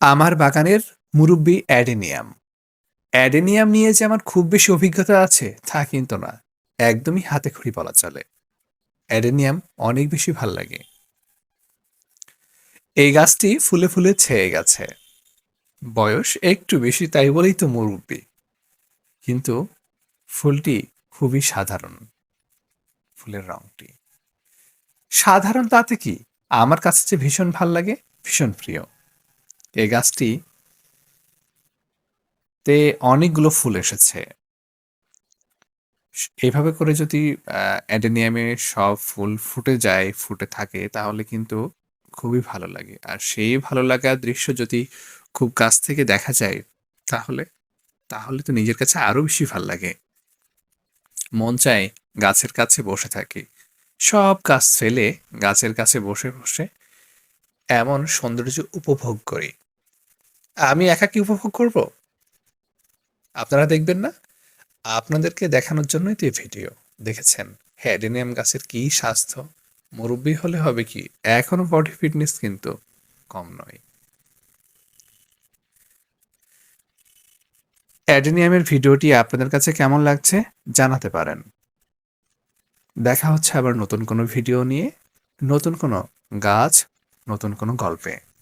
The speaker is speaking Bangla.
আমার বাগানের মুরব্বি অ্যাডেনিয়াম। অ্যাডেনিয়াম নিয়ে যে আমার খুব বেশি অভিজ্ঞতা আছে, তা কিন্তু না। একদমই হাতে খড়ি বলা চলে। অ্যাডেনিয়াম অনেক বেশি ভালো লাগে। এই গাছটি ফুলে ফুলে ছেয়ে গেছে। বয়স একটু বেশি, তাই বলেই তো মুরব্বি। কিন্তু ফুলটি খুবই সাধারণ, ফুলের রংটি। সাধারণ তাতে কি? আমার কাছে যে ভীষণ ভালো লাগে, ভীষণ প্রিয়। এই গাছটি তে অনেকগুলো ফুল এসেছে। এইভাবে করে যদি অ্যাডেনিয়ামে সব ফুল ফুটে যায়, ফুটে থাকে, তাহলে কিন্তু খুবই ভালো লাগে। আর সেই ভালো লাগার দৃশ্য যদি খুব কাছ থেকে দেখা যায়, তাহলে তাহলে তো নিজের কাছে আরও বেশি ভালো লাগে। মন চায় গাছের কাছে বসে থাকি। সব গাছ ফেলে গাছের কাছে বসে বসে এমন সৌন্দর্য উপভোগ করি। আমি একা কি উপভোগ করব? আপনারা দেখবেন না? আপনাদেরকে দেখানোর জন্যই তো এই ভিডিও। দেখেছেন? হ্যাডেনিয়াম গাছের কি স্বাস্থ্য? মুরব্বী হলে হবে কি? এখনও বডি ফিটনেস কিন্তু কম নয়। অ্যাডেনিয়ামের ভিডিওটি আপনাদের কাছে কেমন লাগছে জানাতে পারেন। দেখা হচ্ছে আবার নতুন কোনো ভিডিও নিয়ে, নতুন কোনো গাছ, নতুন কোনো গল্পে।